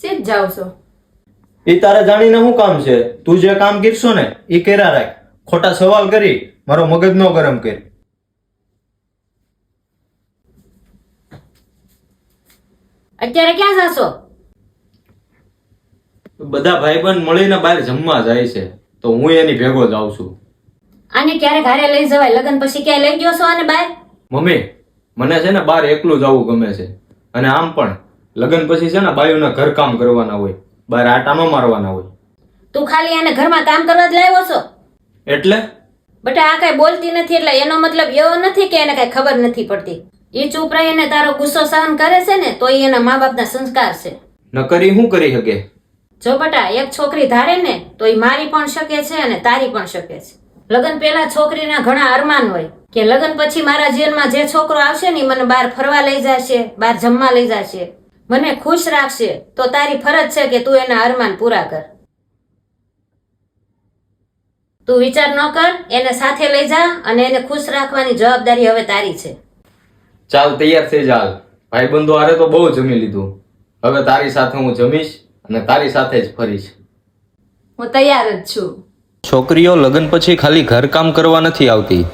સીધ જાવ છો. એ તારે જાણીને શું કામ છે? તું જે કામ કરશો ને એ કર્યા રાખ. ખોટા સવાલ કરી મારો મગજ નો ગરમ કર. અત્યારે ક્યાં જાશો? બધા ભાઈબંધ મળીને બહાર જમવા જાય છે તો હું એની ભેગો જ આવું છું. આને ક્યારે ઘરે લઈ જવાય? લગ્ન પછી ક્યાંય લઈ ગયો છો આને બહાર? મમ્મી મને છે ને બહાર એકલું જવું ગમે છે. અને આમ પણ લગ્ન પછી છે ને બાયુના ઘર કામ કરવાના હોય બહાર આટા ન મારવાના હોય. તું ખાલી આને ઘરમાં કામ કરવા જ લાવ્યો છો? એટલે? બટા આ કઈ બોલતી નથી એટલે એનો મતલબ એવો નથી કે એને કઈ ખબર નથી પડતી. એ ચૂપ રહીને તારો ગુસ્સો સહન કરે છે ને તો એ એના મા બાપના સંસ્કાર છે. ન કરી શું કરી શકે? જો બટા એક છોકરી ધારે ને તો એ મારી પણ શકે છે અને તારી પણ શકે છે. લગ્ન પહેલા છોકરીના ઘણા અરમાન હોય. કે લગ્ન પછી મારા જીવનમાં જે છોકરો આવશે ને મને બહાર ફરવા લઈ જશે બહાર જમવા લઈ જશે. મને ખુશ રાખશે. તો તારી ફરજ છે કે તું એના અરમાન પૂરા કર. તું વિચાર ન કર એને સાથે લઈ જા અને એને ખુશ રાખવાની જવાબદારી હવે તારી છે. ચાલ તૈયાર થઈ જાલ ભાઈબંધો આરે તો બહુ જમી લીધું. હવે તારી સાથે હું જમીશ અને તારી સાથે જ ફરીશ. હું તૈયાર જ છું. છોકરીઓ લગ્ન પછી ખાલી ઘરકામ કરવા નથી આવતી.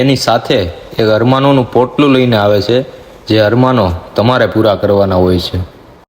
એની સાથે એક અરમાનોનું પોટલું લઈને આવે છે. જે અરમાનો તમારે પૂરા કરવાના હોય છે.